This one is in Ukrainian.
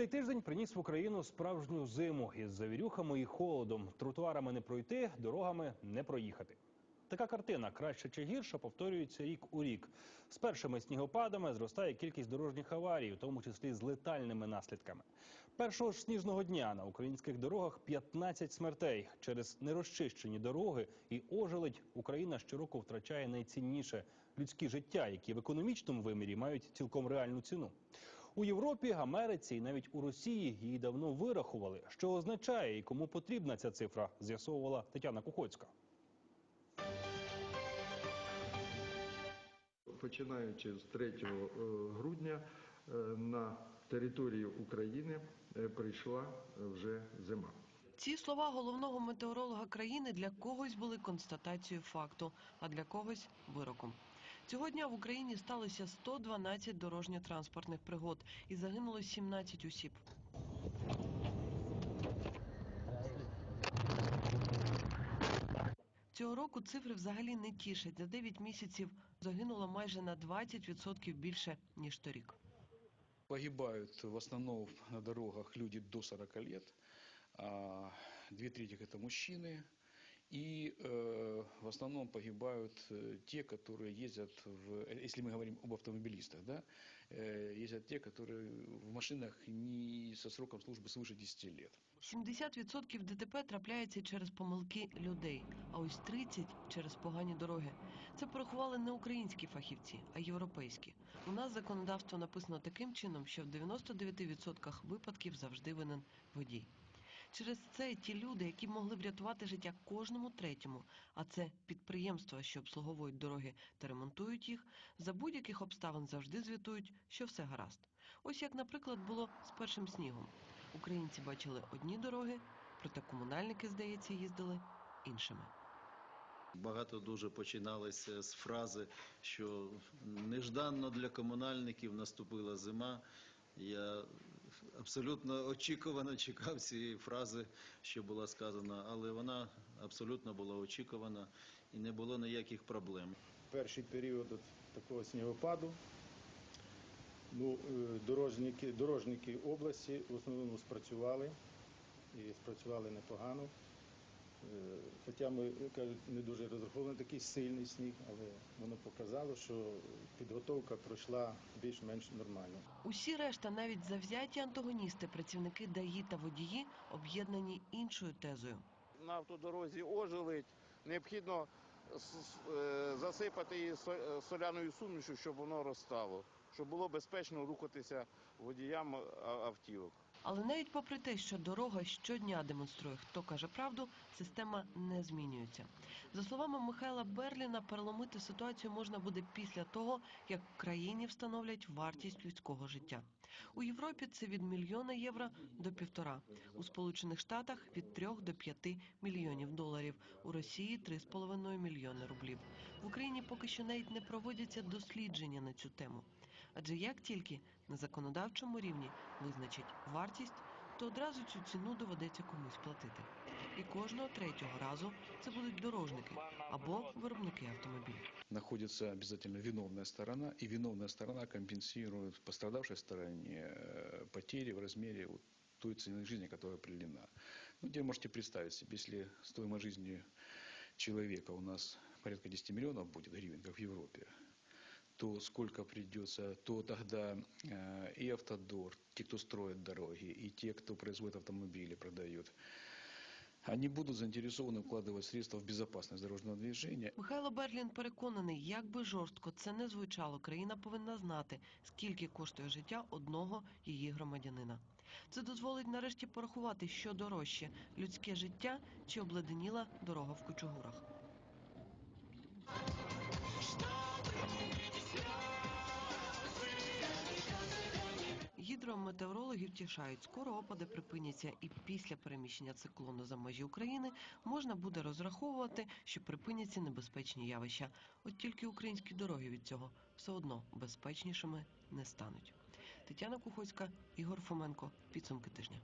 Цей тиждень приніс в Україну справжню зиму із завірюхами і холодом. Тротуарами не пройти, дорогами не проїхати. Така картина краще чи гірше повторюється рік у рік. З першими снігопадами зростає кількість дорожніх аварій, у тому числі з летальними наслідками. Першого ж сніжного дня на українських дорогах 15 смертей. Через нерозчищені дороги і ожеледь Україна щороку втрачає найцінніше людські життя, які в економічному вимірі мають цілком реальну ціну. У Європі, Америці і навіть у Росії її давно вирахували. Що означає і кому потрібна ця цифра, з'ясовувала Тетяна Кухоцька. Починаючи з 3 е, грудня е, на територію України е, прийшла вже зима. Ці слова головного метеоролога країни для когось були констатацією факту, а для когось вироком. Цього дня в Україні сталося 112 дорожньо-транспортних пригод і загинуло 17 осіб. Цього року цифри взагалі не тішать. За 9 місяців загинуло майже на 20% більше, ніж торік. Погибают в основном на дорогах люди до 40 лет, а две трети это мужчины. И э, в основном погибают э, те, которые ездят, в, если мы говорим об автомобилистах, да, э, ездят те, которые в машинах не со сроком службы свыше 10 лет. 70% ДТП трапляється через помилки людей, а ось 30% через погані дороги. Це порахували не українські фахівці, а європейські. У нас законодавство написано таким чином, що в 99% випадків завжди винен водій. Через це ті люди, які могли врятувати життя кожному третьому, а це підприємства, що обслуговують дороги та ремонтують їх, за будь-яких обставин завжди звітують, що все гаразд. Ось як, наприклад, було з першим снігом. Українці бачили одні дороги, проте комунальники, здається, їздили іншими. Багато дуже починалося з фрази, що нежданно для комунальників наступила зима. Я абсолютно очікувано чекав цієї фрази, що була сказана, але вона абсолютно була очікувана і не було ніяких проблем. перший період такого снігопаду. Ну, е, дорожники, дорожники області в основному спрацювали і спрацювали непогано. Е, Хоча ми кажуть, не дуже розраховували на такий сильний сніг, але воно показало, що підготовка пройшла більш-менш нормально. Усі решта, навіть завзяті антагоністи, працівники ДАІ та водії, об'єднані іншою тезою. на автодорозі ожеледь, необхідно е, засипати її со- е, соляною сумішю, щоб воно розстало, щоб було безпечно рухатися водіям автівок. Але навіть попри те, що дорога щодня демонструє, хто каже правду, система не змінюється. За словами Михайла Берліна, переломити ситуацію можна буде після того, як країні встановлять вартість людського життя. У Європі це від мільйона євро до півтора. У Сполучених Штатах від трьох до п'яти мільйонів доларів. У Росії три з половиною мільйони рублів. В Україні поки що навіть не проводяться дослідження на цю тему. Адже як тільки на законодавчому рівні визначать вартість, то одразу цю ціну доведеться комусь платити. І кожного третього разу це будуть дорожники або виробники автомобілів. Находится обязательно виновная сторона, и виновная сторона компенсирует пострадавшей стороне э, потери в размере вот той цены жизни, которая определена. Ну, где можете представить себе, если стоимость жизни человека у нас порядка 10 миллионов будет гривен, как в Европе, то сколько придется, то тогда э, и автодор, те, кто строит дороги, и те, кто производит автомобили, продает, они будут заинтересованы вкладывать средства в безопасность дорожного движения, Михайло Берлін переконаний, як би жорстко це не звучало, країна повинна знати, скільки коштує життя одного її громадянина. Це дозволить нарешті порахувати, що дорожче людське життя чи обледеніла дорога в кучугурах. Гідрометеорологи втішають, скоро опади припиняться, і після переміщення циклону за межі України можна буде розраховувати, що припиняться небезпечні явища. От тільки українські дороги від цього все одно безпечнішими не стануть. Тетяна Кухоцька, Ігор Фоменко. Підсумки тижня.